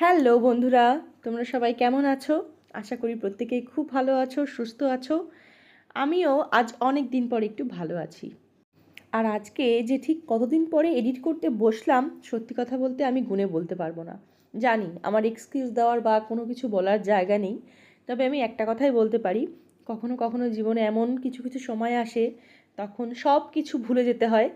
Hello বন্ধুরা, তোমরা সবাই কেমন আছো? আশা করি প্রত্যেকেই খুব ভালো আছো, সুস্থ আছো। আমিও আজ অনেক দিন পরে একটু ভালো আছি। আর আজকে যে ঠিক কতদিন পরে এডিট করতে বসলাম, সত্যি কথা বলতে আমি গুণে বলতে পারব না। জানি, আমার এক্সকিউজ দেওয়ার বা কোনো কিছু বলার জায়গা নেই। তবে আমি একটা কথাই বলতে পারি, কখনো কখনো জীবনে এমন কিছু কিছু সময় আসে, তখন সব কিছু ভুলে যেতে হয়।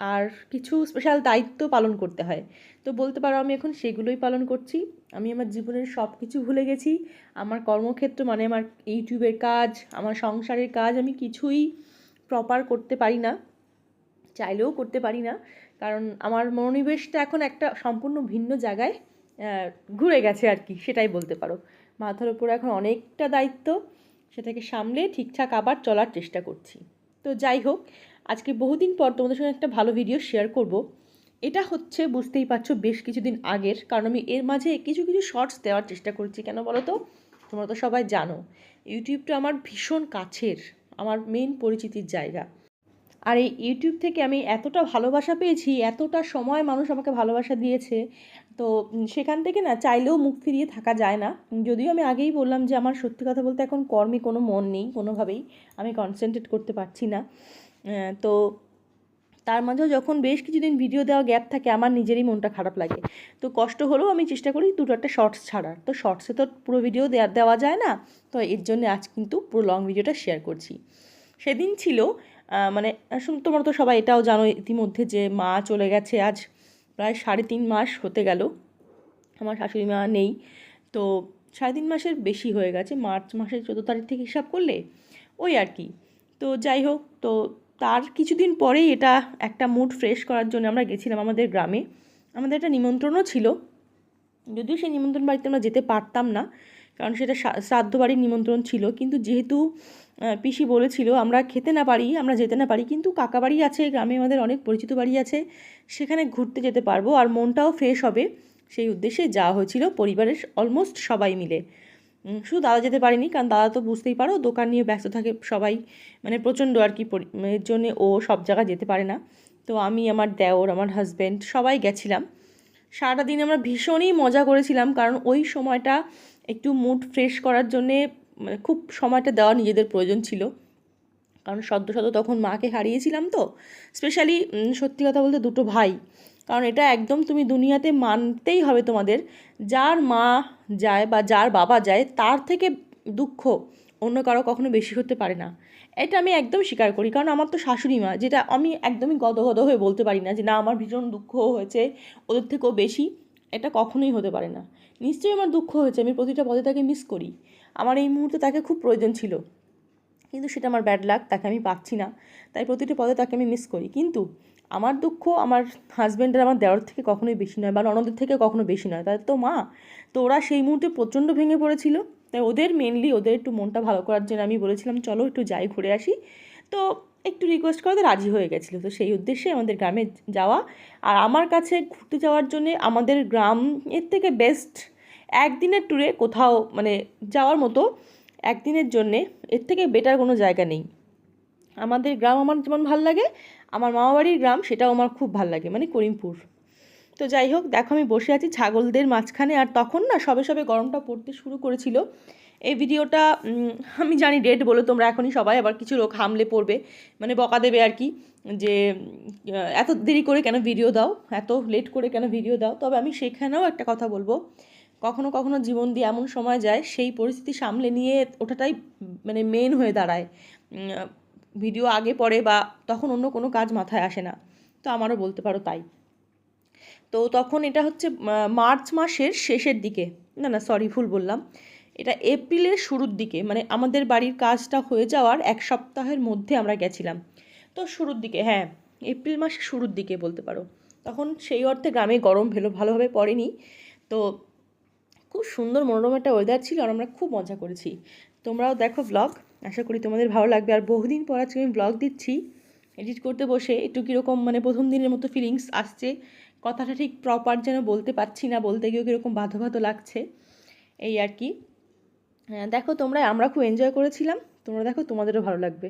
আর কিছু স্পেশাল দায়িত্ব পালন করতে হয়। তো বলতে পারো আমি এখন সেগুলোই পালন করছি। আমি আমার জীবনের সব কিছু ভুলে গেছি। আমার কর্মক্ষেত্র মানে আমার ইউটিউবের কাজ, আমার সংসারের কাজ আমি কিছুই প্রপার করতে পারি না। চাইলেও করতে পারি না। কারণ আমার মনোনিবেশটা এখন একটা সম্পূর্ণ ভিন্ন জায়গায় ঘুরে গেছে আর কি, সেটাই বলতে পারো। মাথার উপর এখন অনেকটা দায়িত্ব, সেটাকে সামলে ঠিকঠাক আবার চলার চেষ্টা করছি। তো যাই হোক আজকে বহুদিন পর তোমাদের সঙ্গে একটা ভালো ভিডিও শেয়ার করব। এটা হচ্ছে, বুঝতেই পারছ, বেশ কিছুদিন আগের, কারণ আমি এর মাঝে কিছু কিছু শর্টস দেওয়ার চেষ্টা করছি। কেন বলো তো? তোমরা তো সবাই জানো ইউটিউবটা আমার ভীষণ কাছের, আমার মেন পরিচিতির জায়গা। আর এই ইউটিউব থেকে আমি এতটা ভালোবাসা পেয়েছি, এতটা সময় মানুষ আমাকে ভালোবাসা দিয়েছে, তো সেখান থেকে না চাইলেও মুখ ফিরিয়ে থাকা যায় না। যদিও আমি আগেই বললাম যে আমার সত্যি কথা বলতে এখন কর্মে কোনো মন নেই, কোনোভাবেই আমি কনসেন্ট্রেট করতে পারছি না। তো তার মাঝেও যখন বেশ কিছুদিন ভিডিও দেওয়া গ্যাপ থাকে, আমার নিজেরই মনটা খারাপ লাগে। তো কষ্ট হলেও আমি চেষ্টা করি দুটো একটা শর্টস ছাড়ার। তো শর্টসে তো পুরো ভিডিও দেওয়া দেওয়া যায় না, তো এর জন্য আজ কিন্তু পুরো লং ভিডিওটা শেয়ার করছি। সেদিন ছিল মানে তোমরা তো সবাই এটাও জানো ইতিমধ্যে যে মা চলে গেছে আজ প্রায় সাড়ে তিন মাস হতে গেল। আমার শাশুড়ি মা নেই। তো সাড়ে তিন মাসের বেশি হয়ে গেছে, মার্চ মাসের চোদ্দ তারিখ থেকে হিসাব করলে, ওই আর কি। তো যাই হোক, তো তার কিছুদিন পরেই এটা একটা মুড ফ্রেশ করার জন্য আমরা গেছিলাম আমাদের গ্রামে। আমাদের একটা নিমন্ত্রণও ছিল। যদিও সেই নিমন্ত্রণ বাড়িতে আমরা যেতে পারতাম না, কারণ সেটা শ্রা- শ্রাদ্ধ বাড়ির নিমন্ত্রণ ছিল। কিন্তু যেহেতু পিসি বলেছিল, আমরা খেতে না পারি, আমরা যেতে না পারি। কিন্তু কাকা বাড়ি আছে, গ্রামে আমাদের অনেক পরিচিত বাড়ি আছে, সেখানে ঘুরতে যেতে পারব। আর মনটাও ফ্রেশ হবে। সেই উদ্দেশ্যে যাওয়া হয়েছিল পরিবারের অলমোস্ট সবাই মিলে। শুধু দাদা যেতে পারেনি, কারণ দাদা তো বুঝতেই পারো, দোকান নিয়ে ব্যস্ত থাকে সবাই মানে প্রচণ্ড আর কি এর জন্যে ও সব জায়গায় যেতে পারে না। তো আমি, আমার দেওর, আমার হাজব্যান্ড সবাই গেছিলাম। সারাটা দিন আমরা ভীষণই মজা করেছিলাম, কারণ ওই সময়টা একটু মুড ফ্রেশ করার জন্যে মানে খুব সময়টা দেওয়া নিজেদের প্রয়োজন ছিল। কারণ সদ্য সদ্য তখন মাকে হারিয়েছিলাম তো স্পেশালি সত্যি কথা বলতে দুটো ভাই। কারণ এটা একদম তুমি দুনিয়াতে মানতেই হবে তোমাদের। যার মা যায় বা যার বাবা যায়, তার থেকে দুঃখ অন্য কারও কখনো বেশি হতে পারে না। এটা আমি একদম স্বীকার করি, কারণ আমার তো শাশুড়ি মা, যেটা আমি একদমই গদগদ হয়ে বলতে পারি না যে, না, আমার ভীষণ দুঃখ হয়েছে, ওদের থেকেও বেশি। এটা কখনোই হতে পারে না। নিশ্চয়ই আমার দুঃখ হয়েছে, আমি প্রতিটা পদে তাকে মিস করি। আমার এই মুহূর্তে তাকে খুব প্রয়োজন ছিল। কিন্তু সেটা আমার ব্যাড লাক তাকে আমি পাচ্ছি না। তাই প্রতিটা পদে তাকে আমি মিস করি। কিন্তু আমার দুঃখ আমার হাজব্যান্ডের আমার দেওয়ার থেকে কখনোই বেশি নয় বা ননদের থেকে কখনো বেশি নয়। তাদের তো মা তো ওরা সেই মুহূর্তে প্রচণ্ড ভেঙে পড়েছিল। তাই ওদের মেনলি ওদের একটু মনটা ভালো করার জন্য আমি বলেছিলাম, চলো একটু যাই, ঘুরে আসি। তো একটু রিকোয়েস্ট করাতে রাজি হয়ে গেছিল। তো সেই উদ্দেশ্যে আমাদের গ্রামে যাওয়া। আর আমার কাছে ঘুরতে যাওয়ার জন্যে আমাদের গ্রাম এর থেকে বেস্ট একদিনের ট্যুরে কোথাও মানে যাওয়ার মতো একদিনের জন্যে এর থেকে বেটার কোনো জায়গা নেই। আমাদের গ্রাম আমার যেমন ভালো লাগে আমার মামাবাড়ির গ্রাম, সেটাও আমার খুব ভালো লাগে মানে করিমপুর। তো যাই হোক, দেখো আমি বসে আছি ছাগলদের মাঝখানে, আর তখন না সবে সবে গরমটা পড়তে শুরু করেছিল। এই ভিডিওটা আমি জানি ডেট বলে তোমরা এখনই সবাই আবার কিছু লোক হামলে পড়বে মানে বকা দেবে আর কি, যে এত দেরি করে কেন ভিডিও দাও, এত লেট করে কেন ভিডিও দাও? তবে আমি সেখানেও একটা কথা বলব, কখনো কখনো জীবন দিয়ে এমন সময় যায়, সেই পরিস্থিতি সামলে নিয়ে ওঠাটাই মানে মেন হয়ে দাঁড়ায়। ভিডিও আগে পড়ে বা তখন অন্য কোনো কাজ মাথায় আসে না। তো আমারও বলতে পারো তাই। তো তখন এটা হচ্ছে মার্চ মাসের শেষের দিকে। না না সরি ভুল বললাম। এটা এপ্রিলের শুরুর দিকে মানে আমাদের বাড়ির কাজটা হয়ে যাওয়ার এক সপ্তাহের মধ্যে আমরা গেছিলাম। তো শুরুর দিকে হ্যাঁ এপ্রিল মাসের শুরুর দিকে বলতে পারো। তখন সেই অর্থে গ্রামে গরম ভেলো ভালোভাবে পড়েনি। তো খুব সুন্দর মনোরম একটা ওয়েদার ছিল আর আমরা খুব মজা করেছি। তোমরাও দেখো ব্লগ আশা করি তোমাদের ভালো লাগবে। আর বহুদিন পর আজকে আমি ব্লগ দিচ্ছি। এডিট করতে বসে একটু কীরকম মানে প্রথম দিনের মতো ফিলিংস আসছে। কথাটা ঠিক প্রপার যেন বলতে পারছি না, বলতে গিয়েও কীরকম বাধো বাধো লাগছে। এই আর কি। দেখো তোমরা, আমরা খুব এনজয় করেছিলাম। তোমরা দেখো, তোমাদেরও ভালো লাগবে।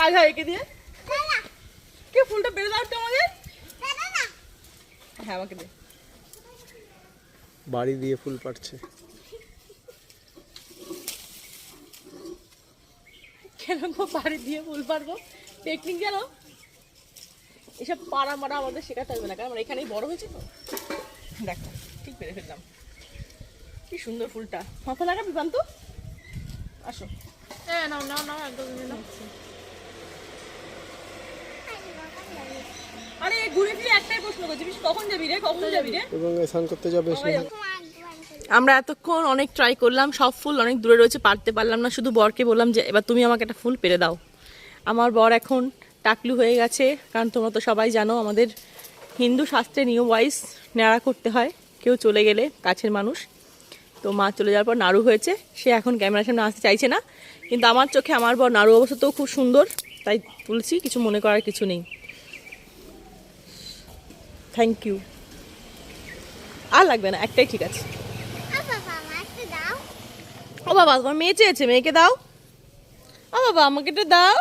কাজ হয় একে দিয়ে? কে ফুলটা বেড়ে দাও তো আমাদের? হ্যাঁ আমাকে দে। বাড়ি দিয়ে ফুল পাড়ছে। কেন গো বাড়ি দিয়ে ফুল পারব টেকনিক জানো এসব পাড়া মারা আমাদের শেখাতে হবে না কারণ আমরা এখানেই বড় হয়েছে তো। দেখো ঠিক পেরে ফেললাম। কি সুন্দর ফুলটা। মাথা লাগাবি পান্ত আসো। হ্যাঁ নাও নাও নাও একদম নাও। আরে ঘুরে ফিরে একটাই প্রশ্ন করছি বিশ কখন যাবি রে? কখন যাবি রে? এবং স্নান করতে যাবে। আমরা এতক্ষণ অনেক ট্রাই করলাম সব ফুল অনেক দূরে রয়েছে পারতে পারলাম না শুধু বরকে বললাম যে এবার তুমি আমাকে একটা ফুল পেরে দাও। আমার বর এখন টাকলু হয়ে গেছে কারণ তোমরা তো সবাই জানো আমাদের হিন্দু শাস্ত্রে নিয়ম ওয়াইজ নেড়া করতে হয় কেউ চলে গেলে কাছের মানুষ। তো মা চলে যাওয়ার পর নাড়ু হয়েছে সে এখন ক্যামেরার সামনে আসতে চাইছে না কিন্তু আমার চোখে আমার বর নাড়ু অবস্থাতেও খুব সুন্দর তাই তুলছি কিছু মনে করার কিছু নেই। থ্যাংক ইউ আর লাগবে না একটাই ঠিক আছে। ও বাবা তোমার মেয়ে চেয়েছে মেয়েকে দাও। ও বাবা আমাকে এটা দাও।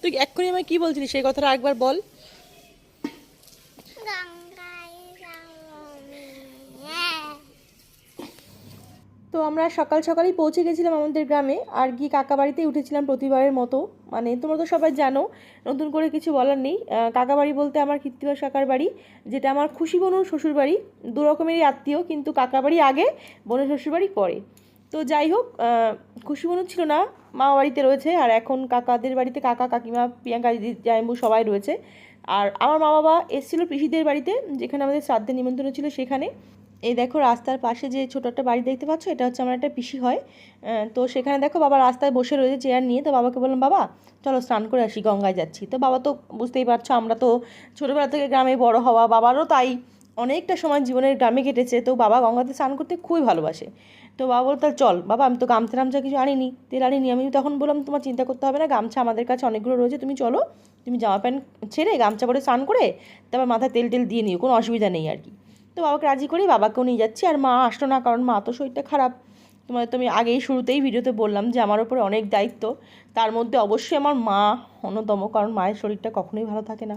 তুই এক্ষুনি আমায় কি বলছিলি সেই কথাটা একবার বল। তো আমরা সকাল সকালেই পৌঁছে গেছিলাম আমাদের গ্রামে। আর গিয়ে কাকা বাড়িতেই উঠেছিলাম প্রতিবারের মতো। মানে তোমরা তো সবাই জানো, নতুন করে কিছু বলার নেই। কাকা বাড়ি বলতে আমার কৃত্তিবা কাকার বাড়ি, যেটা আমার খুশি বোনুর শ্বশুর বাড়ি। দু রকমেরই আত্মীয়, কিন্তু কাকা বাড়ি আগে, বোনের শ্বশুর বাড়ি পরে। তো যাই হোক খুশি বোনও ছিল না মা বাড়িতে রয়েছে। আর এখন কাকাদের বাড়িতে কাকা, কাকিমা, প্রিয়াঙ্কা দিদি জায়ম্বু সবাই রয়েছে। আর আমার মা বাবা এসেছিল পিসিদের বাড়িতে, যেখানে আমাদের শ্রাদ্ধের নিমন্ত্রণ ছিল সেখানে। এই দেখো রাস্তার পাশে যে ছোটো একটা বাড়ি দেখতে পাচ্ছ, এটা হচ্ছে আমার একটা পিসি হয়। তো সেখানে দেখো বাবা রাস্তায় বসে রয়েছে চেয়ার নিয়ে। তো বাবাকে বললাম, বাবা, চলো স্নান করে আসি, গঙ্গায় যাচ্ছি। তো বাবা তো বুঝতেই পারছ, আমরা তো ছোটোবেলা থেকে গ্রামে বড় হওয়া বাবারও তাই অনেকটা সময় জীবনের গ্রামে কেটেছে। তো বাবা গঙ্গাতে স্নান করতে খুবই ভালোবাসে। তো বাবা বলতো চল, বাবা, আমি তো গামছা টামছা কিছু আনিনি, তেল আনিনি। আমি তখন বললাম, তোমার চিন্তা করতে হবে না, গামছা আমাদের কাছে অনেকগুলো রয়েছে, তুমি চলো, তুমি জামা প্যান্ট ছেড়ে গামছা পরে স্নান করে, তারপর মাথায় তেল টেল দিয়ে নিও, কোনো অসুবিধা নেই আর কি। তো বাবাকে রাজি করি বাবাকেও নিয়ে যাচ্ছি। আর মা আসলো না, কারণ মা তো শরীরটা খারাপ। তোমাদের তো আমি আগেই শুরুতেই ভিডিওতে বললাম যে আমার ওপরে অনেক দায়িত্ব। তার মধ্যে অবশ্যই আমার মা অন্যতম, কারণ মায়ের শরীরটা কখনোই ভালো থাকে না।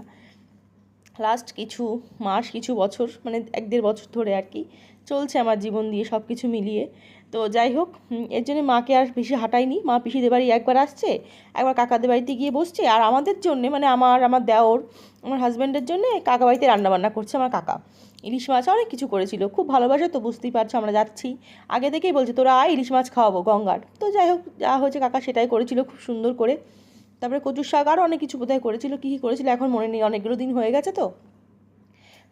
লাস্ট কিছু মাস, কিছু বছর মানে এক দেড় বছর ধরে আর কি চলছে আমার জীবন দিয়ে সব কিছু মিলিয়ে। তো যাই হোক এর জন্য মাকে আর বেশি হাঁটাইনি। মা পিসিদের বাড়ি একবার আসছে, একবার কাকাদের বাড়িতে গিয়ে বসছে। আর আমাদের জন্যে মানে আমার আমার দেওর, আমার হাজব্যান্ডের জন্যে কাকা বাড়িতে রান্নাবান্না করছে আমার কাকা। ইলিশ মাছ, অনেক কিছু করেছিল। খুব ভালোবাসে তো বুঝতেই পারছ, আমরা যাচ্ছি। আগে থেকেই বলছে, তোরা আয় ইলিশ মাছ খাওয়াবো গঙ্গার। তো যাই হোক, যা হয়েছে কাকা সেটাই করেছিল, খুব সুন্দর করে। তারপরে কচুর শাক আরও অনেক কিছু বোধহয় করেছিল, কী কী করেছিল এখন মনে নেই, অনেকগুলো দিন হয়ে গেছে তো।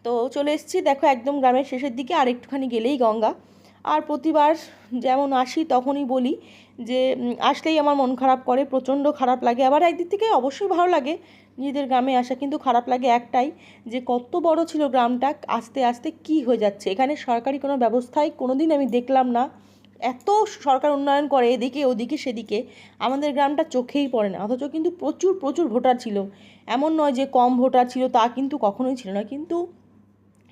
তো চলে এসেছি, দেখো একদম গ্রামের শেষের দিকে, আর একটুখানি গেলেই গঙ্গা। আর প্রতিবার যেমন আসি তখনই বলি যে আসলেই আমার মন খারাপ করে, প্রচণ্ড খারাপ লাগে। আবার একদিক থেকে অবশ্যই ভালো লাগে নিজেদের গ্রামে আসা কিন্তু খারাপ লাগে একটাই যে কত বড় ছিল গ্রামটা, আস্তে আস্তে কি হয়ে যাচ্ছে? এখানে সরকারি কোনো ব্যবস্থাই কোনো দিন আমি দেখলাম না। এত সরকার উন্নয়ন করে এদিকে, ওদিকে, সেদিকে। আমাদের গ্রামটা চোখেই পড়ে না। অথচ কিন্তু প্রচুর প্রচুর ভোটার ছিল। এমন নয় যে কম ভোটার ছিল তা কিন্তু কখনোই ছিল না। কিন্তু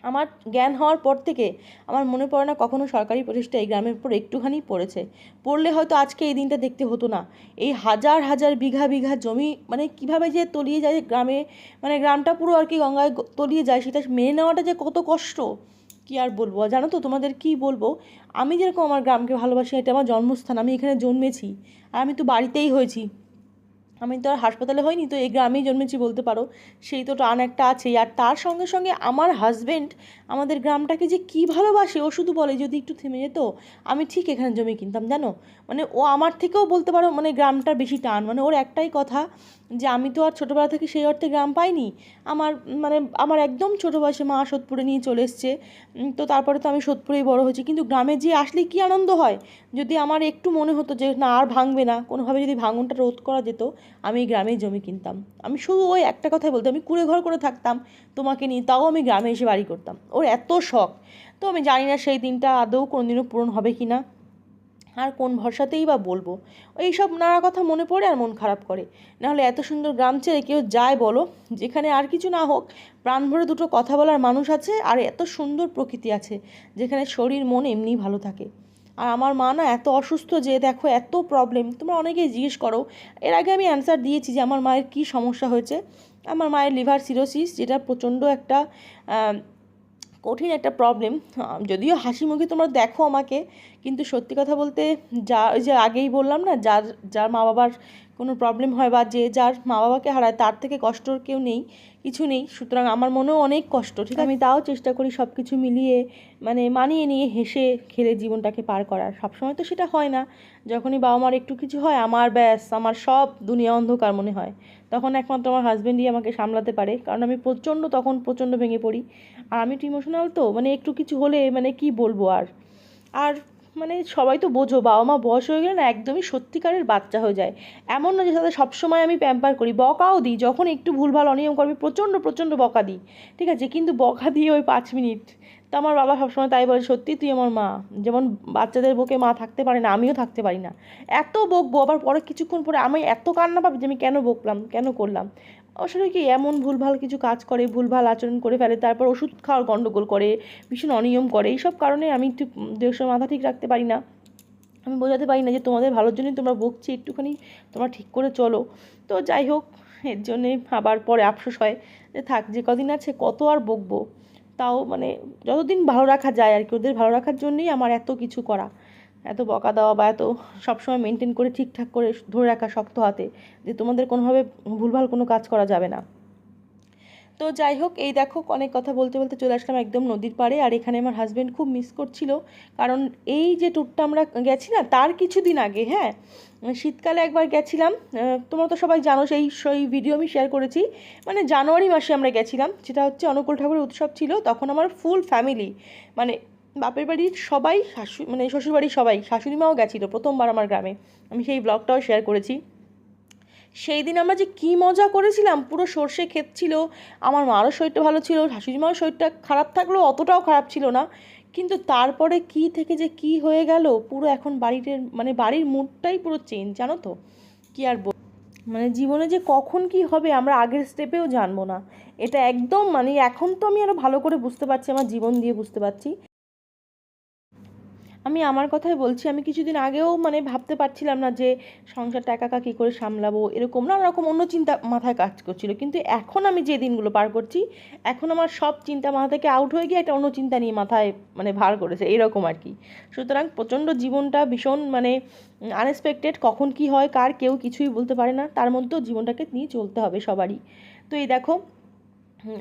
আমার জ্ঞান হওয়ার পর থেকে আমার মনে পড়ে না কখনো সরকারি প্রচেষ্টা এই গ্রামের উপর একটুখানি পড়েছে। পড়লে হয়তো আজকে এই দিনটা দেখতে হতো না। এই হাজার হাজার বিঘা বিঘা জমি মানে কীভাবে যে তলিয়ে যায় গ্রামে মানে গ্রামটা পুরো আর কি গঙ্গায় তলিয়ে যায়, সেটা মেনে নেওয়াটা যে কত কষ্ট, কি আর বলব? জানো তো তোমাদের কি বলব? আমি যেরকম আমার গ্রামকে ভালোবাসি, এটা আমার জন্মস্থান, আমি এখানে জন্মেছি। আর আমি তো বাড়িতেই হয়েছি। আমি তো আর হাসপাতালে হয়নি, তো এই গ্রামেই জন্মেছি বলতে পারো। সেই তো টান একটা আছেই। আর তার সঙ্গে সঙ্গে আমার হাজব্যান্ড আমাদের গ্রামটাকে যে কী ভালোবাসে, ও শুধু বলে যদি একটু থেমে যেত, আমি ঠিক এখানে জমি কিনতাম, জানো? মানে ও আমার থেকেও বলতে পারো মানে গ্রামটার বেশি টান। মানে ওর একটাই কথা যে আমি তো আর ছোটোবেলা থেকে সেই অর্থে গ্রাম পাইনি। আমার মানে আমার একদম ছোটো বয়সে মা সোদপুরে নিয়ে চলে এসছে। তো তারপরে তো আমি সোদপুরেই বড় হয়েছি। কিন্তু গ্রামে যে আসলে কী আনন্দ হয়? যদি আমার একটু মনে হতো যে না, আর ভাঙবে না। কোনোভাবে যদি ভাঙনটা রোধ করা যেত আমি গ্রামেই জমি কিনতাম। আমি শুধু ওই একটা কথাই বলতাম, আমি কুড়ে ঘর করে থাকতাম তোমাকে নিয়ে, তাও আমি গ্রামে এসে বাড়ি করতাম। ওর এত শখ। তো আমি জানি না সেই দিনটা আদৌ কোনোদিনও পূরণ হবে কি না আর কোন ভরসাতেই বা বলব। এই সব নানা কথা মনে পড়ে আর মন খারাপ করে। নাহলে এত সুন্দর গ্রাম ছেড়ে কেউ যায় বলো? যেখানে আর কিছু না হোক প্রাণ ভরে দুটো কথা বলার মানুষ আছে আর এত সুন্দর প্রকৃতি আছে, যেখানে শরীর মন এমনিই ভালো থাকে। আর আমার মা না এত অসুস্থ যে দেখো এত প্রবলেম তোমরা অনেকেই জিজ্ঞেস করো, এর আগে আমি অ্যান্সার দিয়েছি যে আমার মায়ের কি সমস্যা হয়েছে। আমার মায়ের লিভার সিরোসিস যেটা প্রচণ্ড একটা কঠিন একটা প্রবলেম যদিও হাসি মুখে তোমরা দেখো আমাকে, কিন্তু সত্যি কথা বলতে যা, ওই যে আগেই বললাম না, যার যার মা বাবার কোনো প্রবলেম হয় বা যে যার মা বাবাকে হারায়, তার থেকে কষ্টর কেউ নেই, কিছু নেই। সুতরাং আমার মনেও অনেক কষ্ট, ঠিক আমি তাও চেষ্টা করি সব কিছু মিলিয়ে মানে মানিয়ে নিয়ে হেসে খেলে জীবনটাকে পার করার। সবসময় তো সেটা হয় না। যখনই বাবা মার একটু কিছু হয়, আমার ব্যাস, আমার সব দুনিয়া অন্ধকার মনে হয়। তখন একমাত্র আমার হাজব্যান্ডই আমাকে সামলাতে পারে। কারণ আমি প্রচণ্ড, তখন প্রচণ্ড ভেঙে পড়ি। আর আমি একটু ইমোশনাল তো মানে একটু কিছু হলে মানে কি বলব আর? আর মানে সবাই তো বোঝো, বাবা মা বয়স হয়ে গেলে না একদমই সত্যিকারের বাচ্চা হয়ে যায়। এমন না যে তাদের সবসময় আমি প্যাম্পার করি, বকাও দিই, যখন একটু ভুলভাল অনিয়ম করবে, প্রচণ্ড প্রচণ্ড বকা দিই। ঠিক আছে, কিন্তু বকা দিয়ে ওই পাঁচ মিনিট, তো আমার বাবা সবসময় তাই বলে, সত্যি তুই আমার মা। যেমন বাচ্চাদের বুকে মা থাকতে পারে না, আমিও থাকতে পারি না। এত বকবো, আবার পরে কিছুক্ষণ পরে আমি এত কান্না পাবো যে আমি কেন বকলাম, কেন করলাম? আসলে কি এমন ভুলভাল কিছু কাজ করে, ভুলভাল আচরণ করে ফেলে, তারপর ওষুধ খাওয়ার গণ্ডগোল করে, ভীষণ অনিয়ম করে, এইসব কারণে আমি একটু দেশের মাথা ঠিক রাখতে পারি না। আমি বোঝাতে পারি না যে তোমাদের ভালোর জন্যই তোমরা বকছি একটুখানি তোমরা ঠিক করে চলো। তো যাই হোক, এর জন্যে আবার পরে আফসোস হয় যে থাক, যে কদিন আছে কত আর বকবো। তাও মানে যতদিন ভালো রাখা যায় আর কি, ওদের ভালো রাখার জন্যই আমার এত কিছু করা। এত বকা দেওয়া বা এত সবসময় মেনটেন করে ঠিকঠাক করে ধরে রাখা শক্ত হাতে যে তোমাদের কোনোভাবে ভুলভাল কোনো কাজ করা যাবে না। তো যাই হোক, এই দেখো অনেক কথা বলতে বলতে চলে আসলাম একদম নদীর পাড়ে আর এখানে আমার হাজব্যান্ড খুব মিস করছিল। কারণ এই যে ট্যুরটা আমরা গেছি না, তার কিছুদিন আগে হ্যাঁ? শীতকালে একবার গেছিলাম তোমরা তো সবাই জানো সেই সেই ভিডিও আমি শেয়ার করেছি। মানে জানুয়ারি মাসে আমরা গেছিলাম, সেটা হচ্ছে অনুকূল ঠাকুরের উৎসব ছিল, তখন আমার ফুল ফ্যামিলি মানে বাপের বাড়ির সবাই শাশু মানে শ্বশুরবাড়ির সবাই শাশুড়ি মাও গেছিল প্রথমবার আমার গ্রামে। আমি সেই ব্লগটাও শেয়ার করেছি। সেই দিন আমরা যে কী মজা করেছিলাম, পুরো সর্ষে ক্ষেত ছিল, আমার মারও শরীরটা ভালো ছিল শাশুড়ি মাও শরীরটা খারাপ থাকলেও অতটাও খারাপ ছিল না। কিন্তু তারপরে কি থেকে যে কি হয়ে গেল, পুরো এখন বাড়ির মানে বাড়ির মুডটাই পুরো চেঞ্জ জানো তো? কি আর বল মানে জীবনে যে কখন কি হবে আমরা আগের স্টেপেও জানব না। এটা একদম মানে এখন তো আমি আরও ভালো করে বুঝতে পারছি, আমার জীবন দিয়ে বুঝতে পারছি। আমি আমার কথাই বলছি, আমি কিছুদিন আগেও মানে ভাবতে পারছিলাম না যে সংসারটা একা একা কী করে সামলাবো, এরকম নানা রকম অন্য চিন্তা মাথায় কাজ করছিল। কিন্তু এখন আমি যে দিনগুলো পার করছি, এখন আমার সব চিন্তা মাথা থেকে আউট হয়ে গিয়ে একটা অন্য চিন্তা নিয়ে মাথায় মানে ভার করেছে, এরকম আর কি। সুতরাং প্রচণ্ড জীবনটা ভীষণ মানে আনএক্সপেক্টেড কখন কি হয়, কার কেউ কিছুই বলতে পারে না, তার মধ্যেও জীবনটাকে নিয়ে চলতে হবে সবারই। তো এই দেখো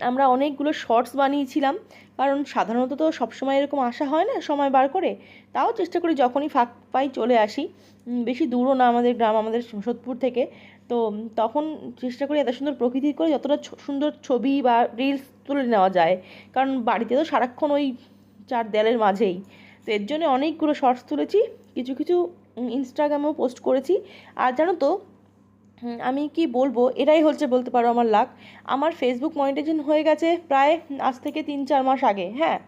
আমরা অনেকগুলো শর্টস বানিয়েছিলাম। কারণ সাধারণত তো সবসময় এরকম আসা হয় না সময় বার করে। তাও চেষ্টা করি যখনই ফাঁক পাই চলে আসি। বেশি দূরও না আমাদের গ্রাম, আমাদের সোদপুর থেকে। তো তখন চেষ্টা করি এত সুন্দর প্রকৃতির করে যতটা সুন্দর ছবি বা রিলস তুলে নেওয়া যায়। কারণ বাড়িতে তো সারাক্ষণ ওই চার দেয়ালের মাঝেই। তো এর জন্য অনেকগুলো শর্টস তুলেছি। কিছু কিছু ইনস্টাগ্রামেও পোস্ট করেছি। আর জানো তো আমি কি বলব? এটাই হচ্ছে বলতে পারো আমার লাক। আমার ফেসবুক মনিটাইজেশন হয়ে গেছে প্রায় আজ থেকে তিন চার মাস আগে হ্যাঁ।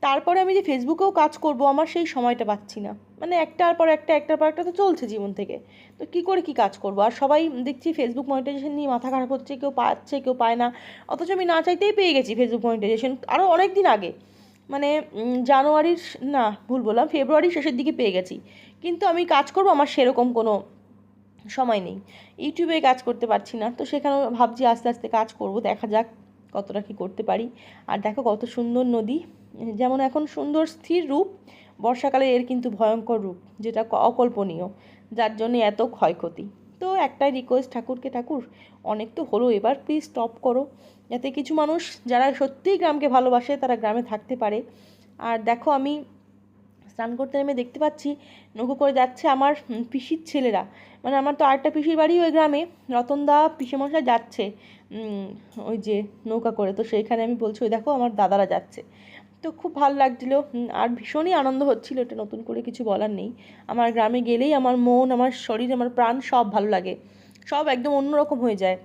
তারপরে আমি যে ফেসবুকেও কাজ করব, আমার সেই সময়টা পাচ্ছি না। মানে একটার পর একটা, একটার পর একটা তো চলছে জীবন থেকে। তো কি করে কি কাজ করব? আর সবাই দেখছি ফেসবুক মনিটাইজেশন নিয়ে মাথা খারাপ হচ্ছে, কেউ পাচ্ছে, কেউ পায় না। অথচ আমি না চাইতেই পেয়ে গেছি ফেসবুক মনিটাইজেশন আরও অনেক দিন আগে। মানে জানুয়ারির, না, ভুল বললাম, ফেব্রুয়ারির শেষের দিকে পেয়ে গেছি। কিন্তু আমি কাজ করব, আমার সেরকম কোনো সময় নেই। ইউটিউবে কাজ করতে পারছি না, তো সেখানেও ভাবছি আস্তে আস্তে কাজ করব, দেখা যাক কতটা কি করতে পারি। আর দেখো কত সুন্দর নদী, যেমন এখন সুন্দর স্থির রূপ, বর্ষাকালে এর কিন্তু ভয়ঙ্কর রূপ, যেটা অকল্পনীয়, যার জন্য এত ক্ষয়ক্ষতি। তো একটাই রিকোয়েস্ট ঠাকুরকে, ঠাকুর, অনেক তো হলো এবার প্লিজ স্টপ করো। যাতে কিছু মানুষ, যারা সত্যিই গ্রামকে ভালোবাসে, তারা গ্রামে থাকতে পারে। আর দেখো আমি স্নান করতে নেমে দেখতে পাচ্ছি নৌকো করে যাচ্ছে আমার পিসির ছেলেরা। মানে আমার তো আরেকটা পিসির বাড়ি ওই গ্রামে রতনদা পিসেমশাই যাচ্ছে ওই যে নৌকা করে। তো সেইখানে আমি বলছি, ওই দেখো আমার দাদারা যাচ্ছে। তো খুব ভালো লাগছিল আর ভীষণই আনন্দ হচ্ছিল, এটা নতুন করে কিছু বলার নেই। আমার গ্রামে গেলেই আমার মন, আমার শরীর, আমার প্রাণ সব ভালো লাগে। সব একদম অন্যরকম হয়ে যায়।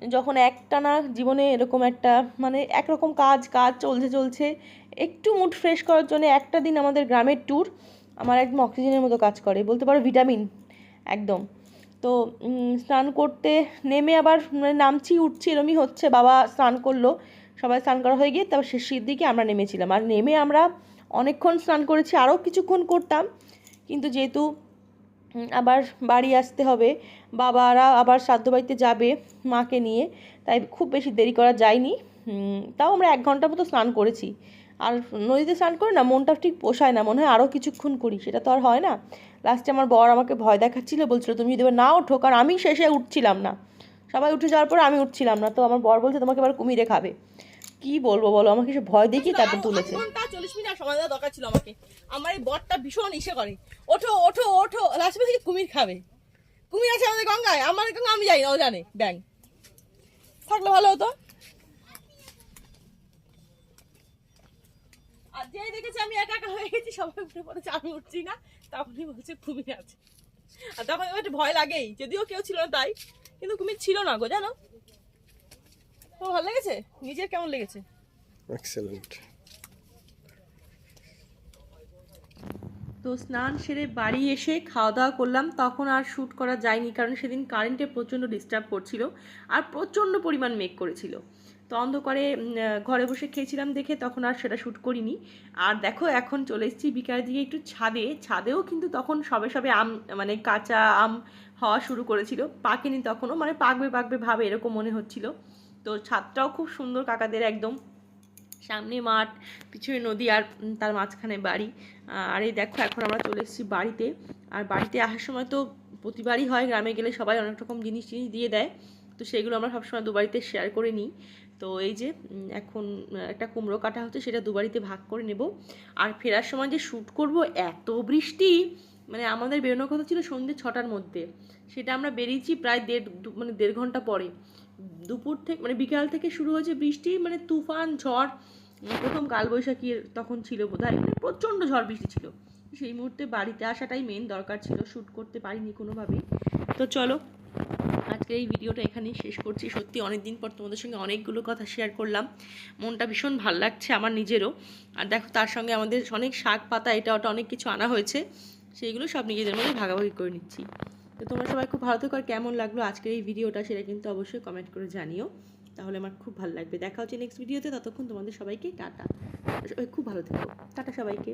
যখন একটানা জীবনে এরকম একটা মানে একরকম কাজ কাজ চলছে চলছে, একটু মুড ফ্রেশ করার জন্য একটা দিন আমাদের গ্রামের ট্যুর আমার একদম অক্সিজেনের মতো কাজ করে, বলতে পারো ভিটামিন একদম। তো স্নান করতে নেমে আবার মানে নামছি, উঠছি, এরমই হচ্ছে, বাবা স্নান করল, সবাই স্নান করা হয়ে গিয়ে তারপর শেষের দিকে আমরা নেমেছিলাম। আর নেমে আমরা অনেকক্ষণ স্নান করেছি, আরও কিছুক্ষণ করতাম, কিন্তু যেহেতু আবার বাড়ি আসতে হবে। বাবারা আবার শ্রাদ্ধ বাড়িতে যাবে মাকে নিয়ে। তাই খুব বেশি দেরি করা যায়নি। তাও আমরা এক ঘণ্টা মতো স্নান করেছি। আর নদীতে স্নান করে না, মনটা ঠিক পোষায় না। মনে হয় আরও কিছুক্ষণ করি, সেটা তো আর হয় না। লাস্টে আমার বর আমাকে ভয় দেখাচ্ছিল, বলছিল, তুমি যদি না ওঠো, কারণ আমি শেষে উঠছিলাম না। সবাই উঠে যাওয়ার পর আমি উঠছিলাম না। তো আমার বর বলছে, তোমাকে এবার কুমিরে খাবে। কি বলব বলো, আমাকে সে ভয় দেখিয়ে তারপর তুলেছে। চল্লিশ মিনিট আর সময় দরকার ছিল আমাকে। আমার এই বরটা ভীষণ ইসে করে। ওঠো ওঠো ওঠো। লাস্টে থেকে কুমির খাবে। কুমির আছে আমাদের গঙ্গায়। আমার গঙ্গা আমি যাই না, ও জানে। ব্যাং। থাকলে ভালো হতো। আর যেই দেখেছি আমি একা একা হয়ে গেছি, সবাই উঠে পড়েছে, আমি উঠছি না। তখনই বলছে কুমির আছে। আর তখন একটু ভয় লাগেই। যদিও কেউ ছিল না তাই, কিন্তু কুমির ছিল না গো, জানো? ভালো লেগেছে? নিজের কেমন লেগেছে? এক্সেলেন্ট তো স্নান সেরে বাড়ি এসে খাওয়া দাওয়া করলাম। তখন আর শ্যুট করা যায়নি কারণ সেদিন কারেন্টে প্রচণ্ড ডিস্টার্ব করছিল আর প্রচণ্ড পরিমাণ মেঘ করেছিল। তো অন্ধকারে ঘরে বসে খেয়েছিলাম দেখে তখন আর সেটা শ্যুট করিনি। আর দেখো এখন চলে এসেছি বিকালের দিকে একটু ছাদে। ছাদেও কিন্তু তখন সবে সবে আম মানে কাঁচা আম হওয়া শুরু করেছিল। পাকেনি তখনও মানে পাকবে পাকবে ভাবে এরকম মনে হচ্ছিল। তো ছাদটাও খুব সুন্দর কাকাদের একদম। সামনে মাঠ, পিছনে নদী আর তার মাঝখানে বাড়ি। আর এই দেখো, এখন আমরা চলে এসেছি বাড়িতে। আর বাড়িতে আসার সময় তো প্রতিবারই হয়, গ্রামে গেলে সবাই অনেক রকম জিনিস জিনিস দিয়ে দেয়। তো সেগুলো আমরা সবসময় দুবাড়িতে শেয়ার করে নিই। তো এই যে এখন একটা কুমড়ো কাটা হচ্ছে, সেটা দুবাড়িতে ভাগ করে নেব। আর ফেরার সময় যে শ্যুট করব, এত বৃষ্টি! মানে আমাদের বেরোনোর কথা ছিল সন্ধ্যে ছটার মধ্যে। সেটা আমরা বেরিয়েছি প্রায় দেড় মানে দেড় ঘণ্টা পরে। দুপুর থেকে মানে বিকাল থেকে শুরু হয়েছে বৃষ্টি মানে তুফান, ঝড়। প্রথম কালবৈশাখী তখন ছিল বোধ হয় মানে প্রচণ্ড ঝড় বৃষ্টি ছিল। সেই মুহূর্তে বাড়িতে আসাটাই মেন দরকার ছিল শ্যুট করতে পারিনি কোনোভাবেই। তো চলো, আজকে এই ভিডিওটা এখানেই শেষ করছি। সত্যি অনেক দিন পর তোমাদের সঙ্গে অনেকগুলো কথা শেয়ার করলাম। মনটা ভীষণ ভালো লাগছে আমার নিজেরও। আর দেখো, তার সঙ্গে আমাদের অনেক শাক পাতা, এটা ওটা অনেক কিছু আনা হয়েছে। সেইগুলো সব নিজেদের মধ্যে ভাগাভাগি করে নিচ্ছি। তো তোমরা সবাই খুব ভালো থেকো আর কেমন লাগল আজকের এই ভিডিওটা সেটা কিন্তু অবশ্যই কমেন্ট করে জানিও। তাহলে আমার খুব ভালো লাগবে। দেখা হচ্ছে নেক্সট ভিডিওতে ততক্ষণ তোমাদের সবাইকে টাটা। সবাই খুব ভালো থেকো। টাটা সবাইকে।